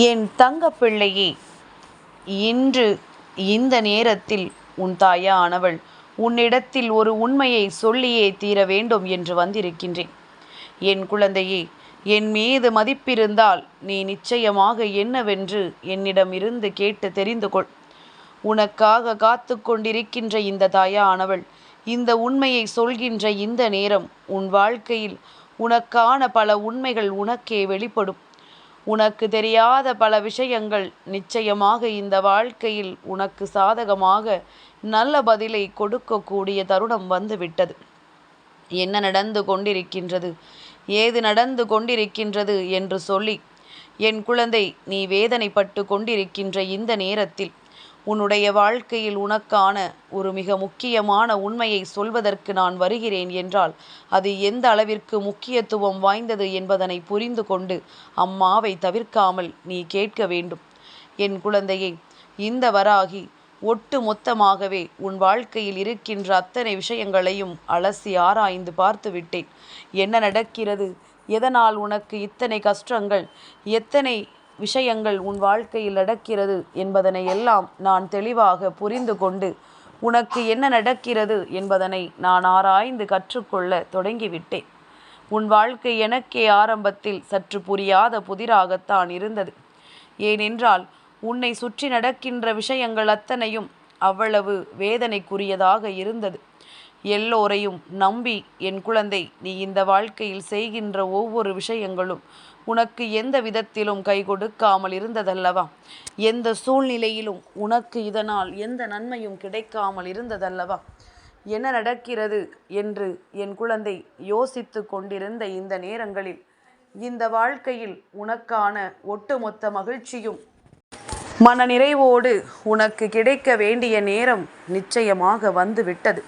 என் தங்க பிள்ளையே இன்று இந்த நேரத்தில் உன் தாயானவள் உன்னிடத்தில் ஒரு உண்மையை சொல்லியே தீர வேண்டும் என்று வந்திருக்கின்றேன். என் குழந்தையே என் மீது மதிப்பிருந்தால் நீ நிச்சயமாக என்னவென்று என்னிடமிருந்து கேட்டு தெரிந்து கொள். உனக்காக காத்து கொண்டிருக்கின்ற இந்த தாயானவள் இந்த உண்மையை சொல்கின்ற இந்த நேரம் உன் வாழ்க்கையில் உனக்கான பல உண்மைகள் உனக்கே வெளிப்படும். உனக்கு தெரியாத பல விஷயங்கள் நிச்சயமாக இந்த வாழ்க்கையில் உனக்கு சாதகமாக நல்ல பதிலை கொடுக்கக்கூடிய தருணம் வந்துவிட்டது. என்ன நடந்து கொண்டிருக்கின்றது? ஏது நடந்து கொண்டிருக்கின்றது என்று சொல்லி என் குழந்தை நீ வேதனைப்பட்டு கொண்டிருக்கின்ற இந்த நேரத்தில் உன்னுடைய வாழ்க்கையில் உனக்கான ஒரு மிக முக்கியமான உண்மையை சொல்வதற்கு நான் வருகிறேன் என்றால் அது எந்த அளவிற்கு முக்கியத்துவம் வாய்ந்தது என்பதனை புரிந்து கொண்டு அம்மாவை தவிர்க்காமல் நீ கேட்க வேண்டும். என் குழந்தையை இந்த வராகி ஒட்டு மொத்தமாகவே உன் வாழ்க்கையில் இருக்கின்ற அத்தனை விஷயங்களையும் அலசி ஆராய்ந்து பார்த்து விட்டேன். என்ன நடக்கிறது? எதனால் உனக்கு இத்தனை கஷ்டங்கள்? எத்தனை விஷயங்கள் உன் வாழ்க்கையில் நடக்கிறது என்பதனை எல்லாம் நான் தெளிவாக புரிந்து கொண்டு உனக்கு என்ன நடக்கிறது என்பதனை நான் ஆராய்ந்து கற்றுக்கொள்ள தொடங்கிவிட்டேன். உன் வாழ்க்கை எனக்கே ஆரம்பத்தில் சற்று புரியாத புதிராகத்தான் இருந்தது. ஏனென்றால் உன்னை சுற்றி நடக்கின்ற விஷயங்கள் அத்தனையும் அவ்வளவு வேதனைக்குரியதாக இருந்தது. எல்லோரையும் நம்பி என் குழந்தை நீ இந்த வாழ்க்கையில் செய்கின்ற ஒவ்வொரு விஷயங்களும் உனக்கு எந்த விதத்திலும் கை கொடுக்காமல் இருந்ததல்லவா? எந்த சூழ்நிலையிலும் உனக்கு இதனால் எந்த நன்மையும் கிடைக்காமல் இருந்ததல்லவா? என்ன நடக்கிறது என்று என் குழந்தை யோசித்து கொண்டிருந்த இந்த நேரங்களில் இந்த வாழ்க்கையில் உனக்கான ஒட்டுமொத்த மகிழ்ச்சியும் மனநிறைவோடு உனக்கு கிடைக்க வேண்டிய நேரம் நிச்சயமாக வந்துவிட்டது.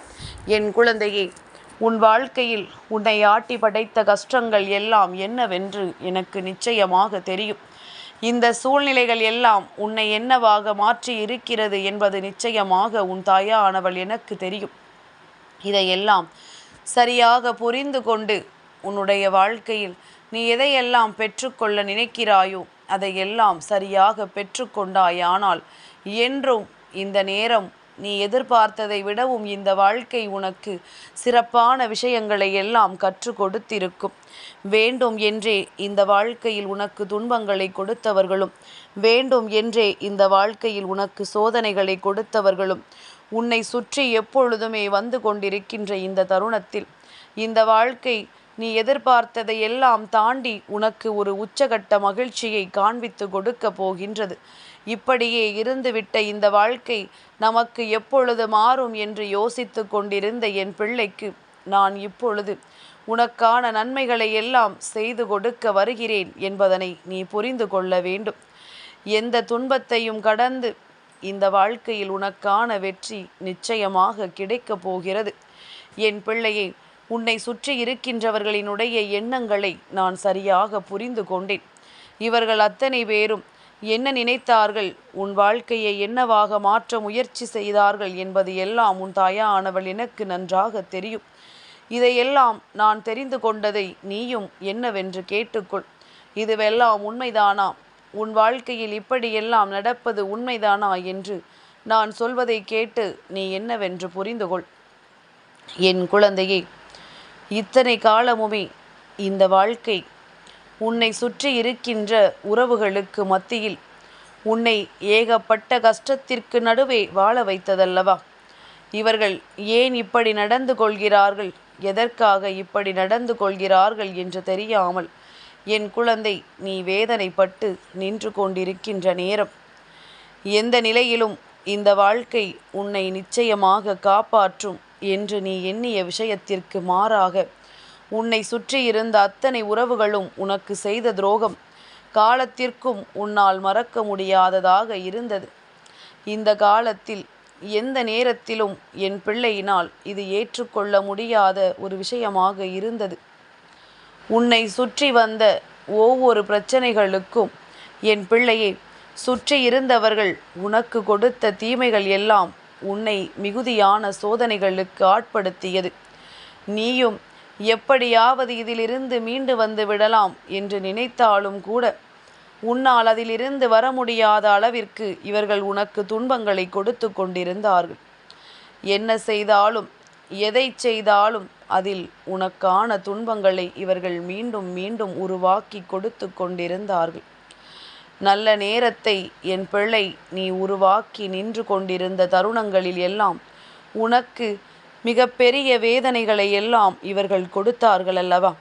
என் குழந்தையே உன் வாழ்க்கையில் உன்னை ஆட்டி படைத்த கஷ்டங்கள் எல்லாம் என்னவென்று எனக்கு நிச்சயமாக தெரியும். இந்த சூழ்நிலைகள் எல்லாம் உன்னை என்னவாக மாற்றி இருக்கிறது என்பது நிச்சயமாக உன் தாயானவள் எனக்கு தெரியும். இதையெல்லாம் சரியாக புரிந்து கொண்டு உன்னுடைய வாழ்க்கையில் நீ எதையெல்லாம் பெற்றுக்கொள்ள நினைக்கிறாயோ அதையெல்லாம் சரியாக பெற்றுக்கொண்டாயானால் என்றும் இந்த நேரம் நீ எதிர்பார்த்ததை விடவும் இந்த வாழ்க்கை உனக்கு சிறப்பான விஷயங்களை எல்லாம் கற்றுக் கொடுத்திருக்கும். வேண்டும் என்றே இந்த வாழ்க்கையில் உனக்கு துன்பங்களை கொடுத்தவர்களும் வேண்டும் என்றே இந்த வாழ்க்கையில் உனக்கு சோதனைகளை கொடுத்தவர்களும் உன்னை சுற்றி எப்பொழுதுமே வந்து கொண்டிருக்கின்ற இந்த தருணத்தில். இந்த வாழ்க்கை நீ எதிர்பார்த்ததை எல்லாம் தாண்டி உனக்கு ஒரு உச்சகட்ட மகிழ்ச்சியை காண்பித்து கொடுக்க போகின்றது. இப்படியே இருந்துவிட்ட இந்த வாழ்க்கை நமக்கு எப்பொழுது மாறும் என்று யோசித்து கொண்டிருந்த என் பிள்ளைக்கு நான் இப்பொழுது உனக்கான நன்மைகளை எல்லாம் செய்து கொடுக்க வருகிறேன் என்பதனை நீ புரிந்து கொள்ள வேண்டும். எந்த துன்பத்தையும் கடந்து இந்த வாழ்க்கையில் உனக்கான வெற்றி நிச்சயமாக கிடைக்கப் போகிறது. என் பிள்ளையை உன்னை சுற்றி இருக்கின்றவர்களினுடைய எண்ணங்களை நான் சரியாக புரிந்து கொண்டேன். இவர்கள் அத்தனை பேரும் என்ன நினைத்தார்கள்? உன் வாழ்க்கையை என்னவாக மாற்ற முயற்சி செய்தார்கள் என்பது எல்லாம் உன் தாயானவள் எனக்கு நன்றாக தெரியும். இதையெல்லாம் நான் தெரிந்து கொண்டதை நீயும் என்னவென்று கேட்டுக்கொள். இதுவெல்லாம் உண்மைதானா? உன் வாழ்க்கையில் இப்படியெல்லாம் நடப்பது உண்மைதானா என்று நான் சொல்வதை கேட்டு நீ என்னவென்று புரிந்து கொள் என் குழந்தையே இத்தனை காலமுமே இந்த வாழ்க்கை உன்னை சுற்றி இருக்கின்ற உறவுகளுக்கு மத்தியில் உன்னை ஏகப்பட்ட கஷ்டத்திற்கு நடுவே வாழ வைத்ததல்லவா? இவர்கள் ஏன் இப்படி நடந்து கொள்கிறார்கள்? எதற்காக இப்படி நடந்து கொள்கிறார்கள் என்று தெரியாமல் என் குழந்தை நீ வேதனைப்பட்டு நின்று கொண்டிருக்கின்ற நேரம். எந்த நிலையிலும் இந்த வாழ்க்கை உன்னை நிச்சயமாக காப்பாற்றும் என்று நீ எண்ணிய விஷயத்திற்கு மாறாக உன்னை சுற்றி இருந்த அத்தனை உறவுகளும் உனக்கு செய்த துரோகம் காலத்திற்கும் உன்னால் மறக்க முடியாததாக இருந்தது. இந்த காலத்தில் எந்த நேரத்திலும் என் பிள்ளையினால் இது ஏற்றுக்கொள்ள முடியாத ஒரு விஷயமாக இருந்தது. உன்னை சுற்றி வந்த ஒவ்வொரு பிரச்சனைகளுக்கும் என் பிள்ளையை சுற்றி இருந்தவர்கள் உனக்கு கொடுத்த தீமைகள் எல்லாம் உன்னை மிகுதியான சோதனைகளுக்கு ஆட்படுத்தியது. நீயும் எப்படியாவது இதிலிருந்து மீண்டு வந்து விடலாம் என்று நினைத்தாலும் கூட உன்னால் அதிலிருந்து வர முடியாத அளவிற்கு இவர்கள் உனக்கு துன்பங்களை கொடுத்து கொண்டிருந்தார்கள். என்ன செய்தாலும் எதை செய்தாலும் அதில் உனக்கான துன்பங்களை இவர்கள் மீண்டும் மீண்டும் உருவாக்கி கொடுத்து கொண்டிருந்தார்கள். நல்ல நேரத்தை என் பிள்ளை நீ உருவாக்கி நின்று கொண்டிருந்த தருணங்களில் எல்லாம் உனக்கு மிக பெரிய வேதனைகளை எல்லாம் இவர்கள் கொடுத்தார்கள் அல்லவா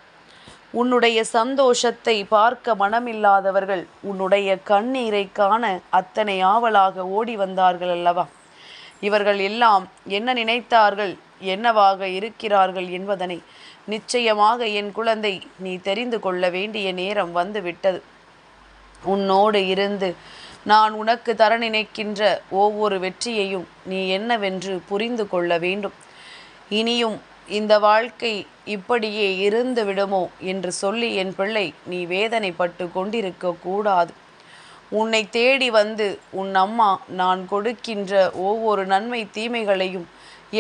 உன்னுடைய சந்தோஷத்தை பார்க்க மனமில்லாதவர்கள் உன்னுடைய கண்ணீரை காண அத்தனை ஆவலாக ஓடி வந்தார்கள் அல்லவா இவர்கள் எல்லாம் என்ன நினைத்தார்கள் என்னவாக இருக்கிறார்கள் என்பதனை நிச்சயமாக என் குழந்தை நீ தெரிந்து கொள்ள வேண்டிய நேரம் வந்துவிட்டது. உன்னோடு இருந்து நான் உனக்கு தர நினைக்கின்ற ஒவ்வொரு வெற்றியையும் நீ என்னவென்று புரிந்து கொள்ள வேண்டும். இனியும் இந்த வாழ்க்கை இப்படியே இருந்து விடுமோ என்று சொல்லி என் பிள்ளை நீ வேதனைப்பட்டு கொண்டிருக்க கூடாது. உன்னை தேடி வந்து உன் அம்மா நான் கொடுக்கின்ற ஒவ்வொரு நன்மை தீமைகளையும்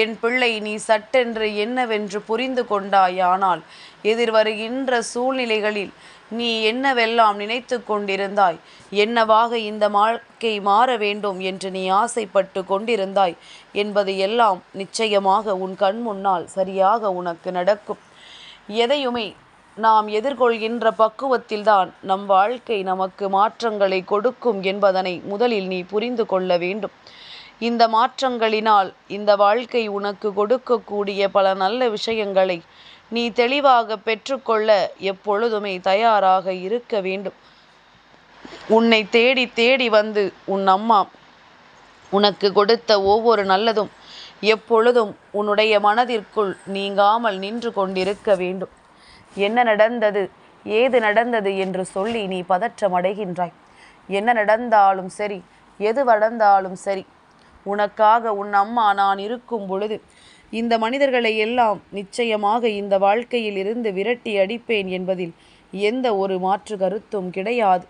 என் பிள்ளை நீ சட்டென்று என்னவென்று புரிந்து கொண்டாயானால் எதிர்வருகின்ற சூழ்நிலைகளில் நீ என்னவெல்லாம் நினைத்து கொண்டிருந்தாய்? என்னவாக இந்த வாழ்க்கை மாற வேண்டும் என்று நீ ஆசைப்பட்டு கொண்டிருந்தாய்? என்பது எல்லாம் நிச்சயமாக உன் கண் முன்னால் சரியாக உனக்கு நடக்கும். எதையுமே நாம் எதிர்கொள்கின்ற பக்குவத்தில்தான் நம் வாழ்க்கை நமக்கு மாற்றங்களை கொடுக்கும் என்பதனை முதலில் நீ புரிந்து கொள்ள வேண்டும். இந்த மாற்றங்களினால் இந்த வாழ்க்கை உனக்கு கொடுக்கக்கூடிய பல நல்ல விஷயங்களை நீ தெளிவாக பெற்றுக்கொள்ள எப்பொழுதுமே தயாராக இருக்க வேண்டும். உன்னை தேடி தேடி வந்து உன் அம்மா உனக்கு கொடுத்த ஒவ்வொரு நல்லதும் எப்பொழுதும் உன்னுடைய மனதிற்குள் நீங்காமல் நின்று கொண்டிருக்க வேண்டும். என்ன நடந்தது? ஏது நடந்தது என்று சொல்லி நீ பதற்றமடைகின்றாய். என்ன நடந்தாலும் சரி எது நடந்தாலும் சரி உனக்காக உன் அம்மா நான் இருக்கும் பொழுது இந்த மனிதர்களை எல்லாம் நிச்சயமாக இந்த வாழ்க்கையில் இருந்து விரட்டி அடிப்பேன் என்பதில் எந்த ஒரு மாற்று கருத்தும் கிடையாது.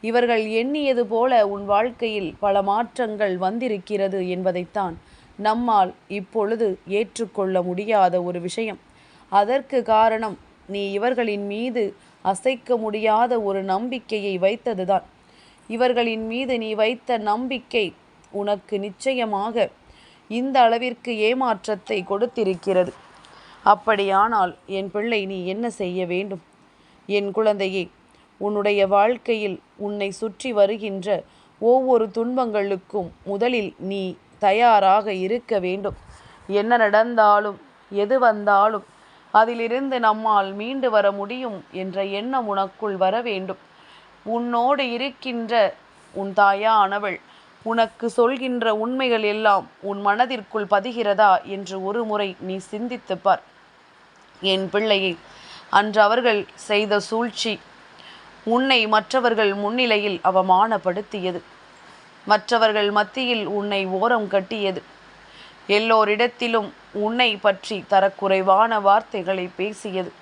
இவர்கள் எண்ணியது போல உன் வாழ்க்கையில் பல மாற்றங்கள் வந்திருக்கிறது என்பதைத்தான் நம்மால் இப்பொழுது ஏற்றுக்கொள்ள முடியாத ஒரு விஷயம். அதற்கு காரணம் நீ இவர்களின் மீது அசைக்க முடியாத ஒரு நம்பிக்கையை வைத்ததுதான். இவர்களின் மீது நீ வைத்த நம்பிக்கை உனக்கு நிச்சயமாக இந்த அளவிற்கு ஏமாற்றத்தை கொடுத்திருக்கிறது. அப்படியானால் என் பிள்ளை நீ என்ன செய்ய வேண்டும்? என் குழந்தையே உன்னுடைய வாழ்க்கையில் உன்னை சுற்றி வருகின்ற ஒவ்வொரு துன்பங்களுக்கும் முதலில் நீ தயாராக இருக்க வேண்டும். என்ன நடந்தாலும் எது வந்தாலும் அதிலிருந்து நம்மால் மீண்டு வர முடியும் என்ற எண்ணம் உனக்குள் வர வேண்டும். உன்னோடு இருக்கின்ற உன் தாயானவள் உனக்கு சொல்கின்ற உண்மைகள் எல்லாம் உன் மனதிற்குள் பதிகிறதா என்று ஒரு முறை நீ சிந்தித்துப் பார். என் பிள்ளையை அன்று அவர்கள் செய்த சூழ்ச்சி உன்னை மற்றவர்கள் முன்னிலையில் அவமானப்படுத்தியது. மற்றவர்கள் மத்தியில் உன்னை ஓரம் கட்டியது. எல்லோரிடத்திலும் உன்னை பற்றி தரக்குறைவான வார்த்தைகளை பேசியது.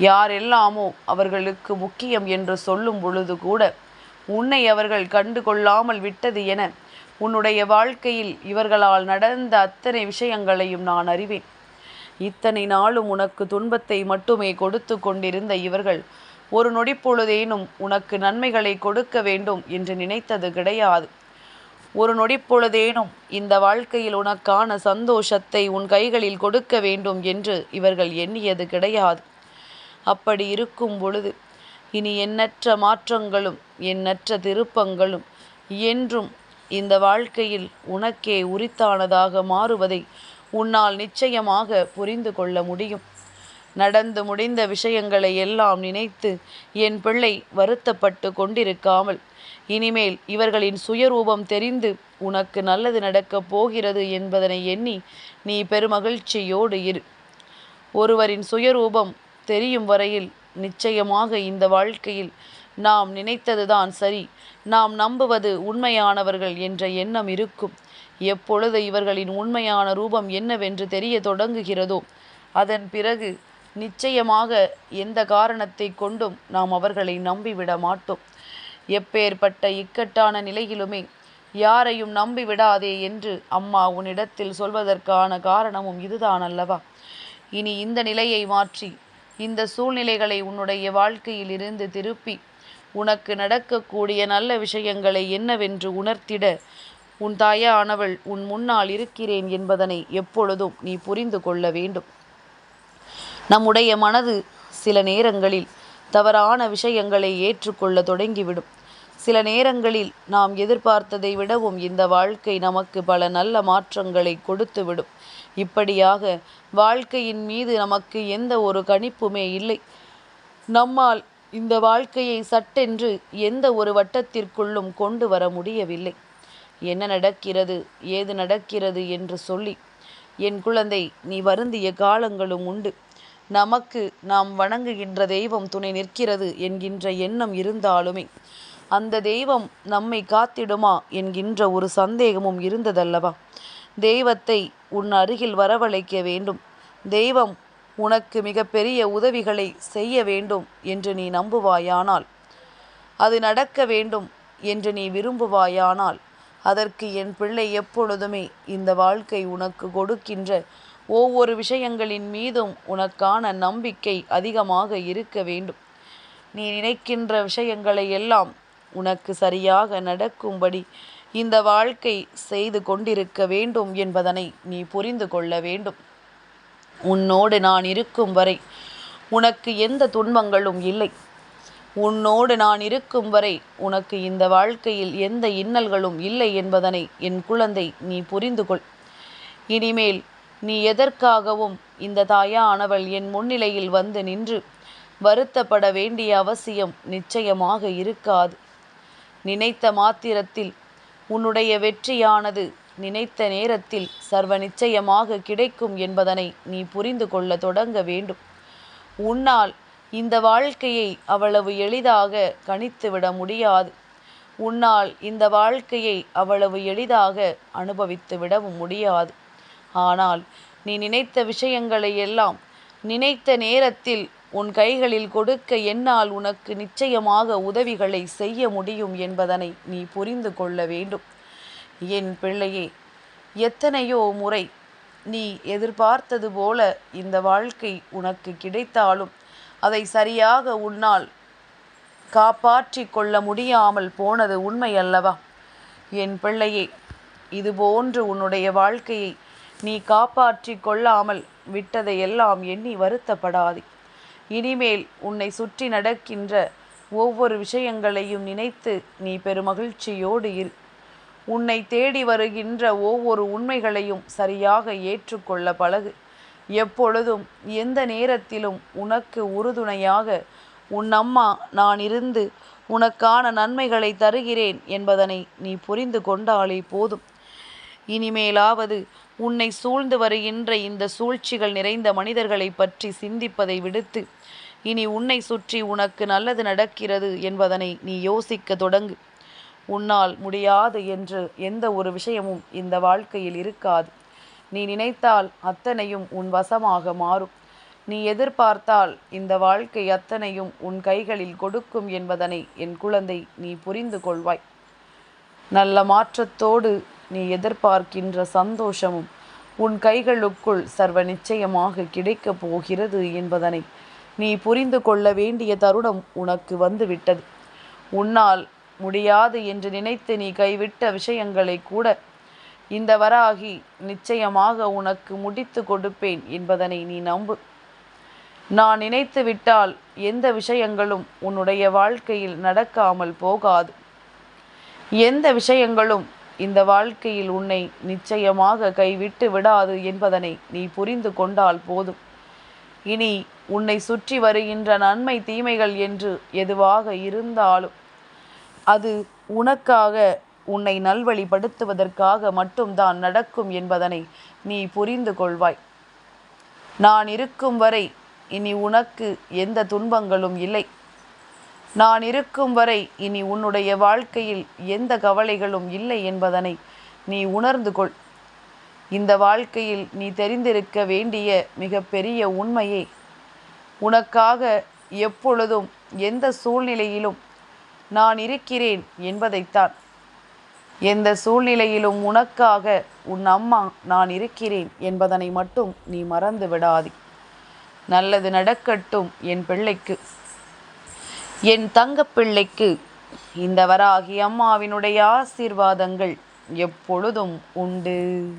யாரெல்லாமோ அவர்களுக்கு முக்கியம் என்று சொல்லும் பொழுது கூட உன்னை அவர்கள் கண்டு கொள்ளாமல் விட்டது என உன்னுடைய வாழ்க்கையில் இவர்களால் நடந்த அத்தனை விஷயங்களையும் நான் அறிவேன். இத்தனை நாளும் உனக்கு துன்பத்தை மட்டுமே கொடுத்து கொண்டிருந்த இவர்கள் ஒரு நொடிப்பொழுதேனும் உனக்கு நன்மைகளை கொடுக்க வேண்டும் என்று நினைத்தது கிடையாது. ஒரு நொடிப்பொழுதேனும் இந்த வாழ்க்கையில் உனக்கான சந்தோஷத்தை உன் கைகளில் கொடுக்க வேண்டும் என்று இவர்கள் எண்ணியது கிடையாது. அப்படி இருக்கும் பொழுது இனி எண்ணற்ற மாற்றங்களும் எண்ணற்ற திருப்பங்களும் என்றும் இந்த வாழ்க்கையில் உனக்கே உரித்தானதாக மாறுவதை உன்னால் நிச்சயமாக புரிந்து கொள்ள முடியும். நடந்து முடிந்த விஷயங்களை எல்லாம் நினைத்து என் பிள்ளை வருத்தப்பட்டு கொண்டிருக்காமல் இனிமேல் இவர்களின் சுயரூபம் தெரிந்து உனக்கு நல்லது நடக்கப் போகிறது என்பதனை எண்ணி நீ பெருமகிழ்ச்சியோடு இரு. ஒருவரின் சுயரூபம் தெரியும் வரையில் நிச்சயமாக இந்த வாழ்க்கையில் நாம் நினைத்ததுதான் சரி. நாம் நம்புவது உண்மையானவர்கள் என்ற எண்ணம் இருக்கும். எப்பொழுது இவர்களின் உண்மையான ரூபம் என்னவென்று தெரிய தொடங்குகிறதோ அதன் பிறகு நிச்சயமாக எந்த காரணத்தை கொண்டும் நாம் அவர்களை நம்பிவிட மாட்டோம். எப்பேற்பட்ட இக்கட்டான நிலையிலுமே யாரையும் நம்பிவிடாதே என்று அம்மா உன்னிடத்தில் சொல்வதற்கான காரணமும் இதுதான் அல்லவா? இனி இந்த நிலையை மாற்றி இந்த சூழ்நிலைகளை உன்னுடைய வாழ்க்கையில் இருந்து திருப்பி உனக்கு நடக்கக்கூடிய நல்ல விஷயங்களை என்னவென்று உணர்த்திட உன் தாயானவள் உன் முன்னால் இருக்கிறேன் என்பதனை எப்பொழுதும் நீ புரிந்து கொள்ள வேண்டும். நம்முடைய மனது சில நேரங்களில் தவறான விஷயங்களை ஏற்றுக்கொள்ள தொடங்கிவிடும். சில நேரங்களில் நாம் எதிர்பார்த்ததை விடவும் இந்த வாழ்க்கை நமக்கு பல நல்ல மாற்றங்களை கொடுத்துவிடும். இப்படியாக வாழ்க்கையின் மீது நமக்கு எந்த ஒரு கணிப்புமே இல்லை. நம்மால் இந்த வாழ்க்கையை சட்டென்று எந்த ஒரு வட்டத்திற்குள்ளும் கொண்டு வர முடியவில்லை. என்ன நடக்கிறது ஏது நடக்கிறது என்று சொல்லி என் குழந்தை நீ வருந்திய காலங்களும் உண்டு. நமக்கு நாம் வணங்குகின்ற தெய்வம் துணை நிற்கிறது என்கின்ற எண்ணம் இருந்தாலுமே அந்த தெய்வம் நம்மை காத்திடுமா என்கின்ற ஒரு சந்தேகமும் இருந்ததல்லவா? தெய்வத்தை உன் அருகில் வரவழைக்க வேண்டும். தெய்வம் உனக்கு மிகப்பெரிய உதவிகளை செய்ய வேண்டும் என்று நீ நம்புவாயானால் அது நடக்க வேண்டும் என்று நீ விரும்புவாயானால் அதற்கு என் பிள்ளை எப்பொழுதுமே இந்த வாழ்க்கை உனக்கு கொடுக்கின்ற ஒவ்வொரு விஷயங்களின் மீதும் உனக்கான நம்பிக்கை அதிகமாக இருக்க வேண்டும். நீ நினைக்கின்ற விஷயங்களை எல்லாம் உனக்கு சரியாக நடக்கும்படி இந்த வாழ்க்கை செய்து கொண்டிருக்க வேண்டும் என்பதனை நீ புரிந்து கொள்ள வேண்டும். உன்னோடு நான் இருக்கும் வரை உனக்கு எந்த துன்பங்களும் இல்லை. உன்னோடு நான் இருக்கும் வரை உனக்கு இந்த வாழ்க்கையில் எந்த இன்னல்களும் இல்லை என்பதனை என் குழந்தை நீ புரிந்து கொள். இனிமேல் நீ எதற்காகவும் இந்த தாயானவள் என் முன்னிலையில் வந்து நின்று வருத்தப்பட வேண்டிய அவசியம் நிச்சயமாக இருக்காது. நினைத்த மாத்திரத்தில் உன்னுடைய வெற்றியானது நினைத்த நேரத்தில் சர்வ நிச்சயமாக கிடைக்கும் என்பதனை நீ புரிந்து கொள்ள தொடங்க வேண்டும். உன்னால் இந்த வாழ்க்கையை அவ்வளவு எளிதாக கணித்துவிட முடியாது. உன்னால் இந்த வாழ்க்கையை அவ்வளவு எளிதாக அனுபவித்து விடவும் முடியாது. ஆனால் நீ நினைத்த விஷயங்களை எல்லாம் நினைத்த நேரத்தில் உன் கைகளில் கொடுக்க என்னால் உனக்கு நிச்சயமாக உதவிகளை செய்ய முடியும் என்பதனை நீ புரிந்து கொள்ள வேண்டும். என் பிள்ளையே எத்தனையோ முறை நீ எதிர்பார்த்தது போல இந்த வாழ்க்கை உனக்கு கிடைத்தாலும் அதை சரியாக உன்னால் காப்பாற்றி கொள்ள முடியாமல் போனது உண்மை அல்லவா? என் பிள்ளையே இதுபோன்று உன்னுடைய வாழ்க்கையை நீ காப்பாற்றி கொள்ளாமல் விட்டதையெல்லாம் எண்ணி வருத்தப்படாதே. இனிமேல் உன்னை சுற்றி நடக்கின்ற ஒவ்வொரு விஷயங்களையும் நினைத்து நீ பெருமகிழ்ச்சியோடு இரு. உன்னை தேடி வருகின்ற ஒவ்வொரு உண்மைகளையும் சரியாக ஏற்றுக்கொள்ள பழகு. எப்பொழுதும் எந்த நேரத்திலும் உனக்கு உறுதுணையாக உன் அம்மா நான் இருந்து உனக்கான நன்மைகளை தருகிறேன் என்பதனை நீ புரிந்து கொண்டாலே போதும். இனிமேலாவது உன்னை சூழ்ந்து வருகின்ற இந்த சூழ்ச்சிகள் நிறைந்த மனிதர்களை பற்றி சிந்திப்பதை விடுத்து இனி உன்னை சுற்றி உனக்கு நல்லது நடக்கிறது என்பதனை நீ யோசிக்க தொடங்கு. உன்னால் முடியாது என்று எந்த ஒரு விஷயமும் இந்த வாழ்க்கையில் இருக்காது. நீ நினைத்தால் அத்தனையும் உன் வசமாக மாறும். நீ எதிர்பார்த்தால் இந்த வாழ்க்கை அத்தனையும் உன் கைகளில் கொடுக்கும் என்பதனை என் குழந்தை நீ புரிந்து கொள்வாய். நல்ல மாற்றத்தோடு நீ எதிர்பார்க்கின்ற சந்தோஷமும் உன் கைகளுக்குள் சர்வ நிச்சயமாக கிடைக்கப் போகிறது என்பதனை நீ புரிந்து கொள்ள வேண்டிய தருணம் உனக்கு வந்துவிட்டது. உன்னால் முடியாது என்று நினைத்து நீ கைவிட்ட விஷயங்களை கூட இந்த வராகி நிச்சயமாக உனக்கு முடித்து கொடுப்பேன் என்பதனை நீ நம்பு. நான் நினைத்து விட்டால் எந்த விஷயங்களும் உன்னுடைய வாழ்க்கையில் நடக்காமல் போகாது. எந்த விஷயங்களும் இந்த வாழ்க்கையில் உன்னை நிச்சயமாக கைவிட்டு விடாது என்பதனை நீ புரிந்து கொண்டால் போதும். இனி உன்னை சுற்றி வருகின்ற நன்மை தீமைகள் என்று எதுவாக இருந்தாலும் அது உனக்காக உன்னை நல்வழிப்படுத்துவதற்காக மட்டும்தான் நடக்கும் என்பதனை நீ புரிந்து கொள்வாய். நான் இருக்கும் வரை இனி உனக்கு எந்த துன்பங்களும் இல்லை. நான் இருக்கும் வரை இனி உன்னுடைய வாழ்க்கையில் எந்த கவலைகளும் இல்லை என்பதனை நீ உணர்ந்து கொள். இந்த வாழ்க்கையில் நீ தெரிந்திருக்க வேண்டிய மிகப்பெரிய உண்மையை உனக்காக எப்பொழுதும் எந்த சூழ்நிலையிலும் நான் இருக்கிறேன் என்பதைத்தான். எந்த சூழ்நிலையிலும் உனக்காக உன் அம்மா நான் இருக்கிறேன் என்பதனை மட்டும் நீ மறந்து விடாதே. நல்லது நடக்கட்டும் என் பிள்ளைக்கு. என் தங்கப்பிள்ளைக்கு இந்த வராகி அம்மாவினுடைய ஆசீர்வாதங்கள் எப்பொழுதும் உண்டு.